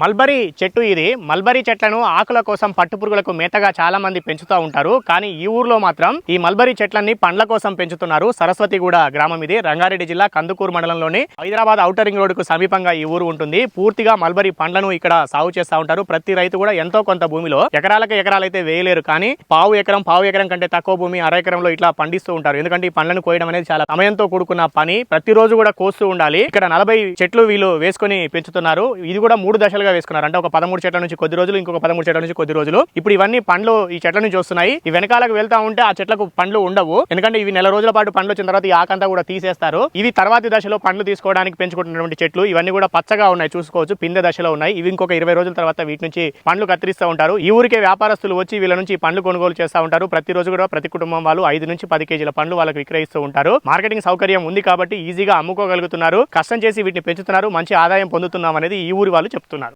Mulberry చెట్టు ఇది. Mulberry చెట్లను ఆకుల కోసం పట్టుపురుగులకు మేతగా చాలా మంది పెంచుతూ ఉంటారు. కానీ ఈ ఊర్లో మాత్రం ఈ మల్బరీ చెట్లన్నీ పండ్ల కోసం పెంచుతున్నారు. సరస్వతిగూడ గ్రామం ఇది. రంగారెడ్డి జిల్లా కందుకూరు మండలంలోని హైదరాబాద్ ఔటర్ రింగ్ రోడ్డుకు సమీపంగా ఈ ఊరు ఉంటుంది. పూర్తిగా మల్బరీ పండ్లను ఇక్కడ సాగు చేస్తూ ఉంటారు. ప్రతి రైతు కూడా ఎంతో కొంత భూమిలో ఎకరాలకు ఎకరాలైతే వేయలేరు. కానీ పావు ఎకరం పావు ఎకరం కంటే తక్కువ భూమి అర ఎకరంలో ఇట్లా పండిస్తూ ఉంటారు. ఎందుకంటే ఈ పండ్లను కోయడం అనేది చాలా సమయంతో కూడుకున్న పని. ప్రతిరోజు కూడా కోస్తూ ఉండాలి. ఇక్కడ నలభై చెట్లు వీళ్ళు వేసుకొని పెంచుతున్నారు. ఇది కూడా మూడు దశలుగా వేసుకున్నారు. అంటే ఒక పదమూడు చెట్ల నుంచి కొద్ది రోజులు ఇంకొక పదమూడు చెట్ల నుంచి కొద్ది రోజులు. ఇప్పుడు ఇవన్నీ పండ్లు ఈ చెట్ల నుంచి వస్తున్నాయి. ఈ వెనకాలకు వెళ్తా ఉంటే ఆ చెట్లకు పండ్లు ఉండవు. ఎందుకంటే ఇవి నెల రోజుల పాటు పండ్లు వచ్చిన తర్వాత ఈ ఆకంతా కూడా తీసేస్తారు. ఇవి తర్వాతి దశలో పండ్లు తీసుకోవడానికి పెంచుకుంటున్నటువంటి చెట్లు ఇవన్నీ కూడా పచ్చగా ఉన్నాయి. చూసుకోవచ్చు పిందె దశలో ఉన్నాయి. ఇవి ఇంకొక ఇరవై రోజుల తర్వాత వీటి నుంచి పండ్లు కత్తిరిస్తూ ఉంటారు. ఈ ఊరికే వ్యాపారస్తులు వచ్చి వీళ్ళ నుంచి పండ్లు కొనుగోలు చేస్తూ ఉంటారు. ప్రతిరోజు కూడా ప్రతి కుటుంబం వాళ్ళు ఐదు నుంచి పది కేజీల పండ్లు వాళ్ళకి విక్రయిస్తూ ఉంటారు. మార్కెటింగ్ సౌకర్యం ఉంది కాబట్టి ఈజీగా అమ్ముకోగలుగుతున్నారు. కష్టం చేసి వీటిని పెంచుతున్నారు. మంచి ఆదాయం పొందుతున్నాం అనేది ఈ ఊరి వాళ్ళు చెప్తున్నారు.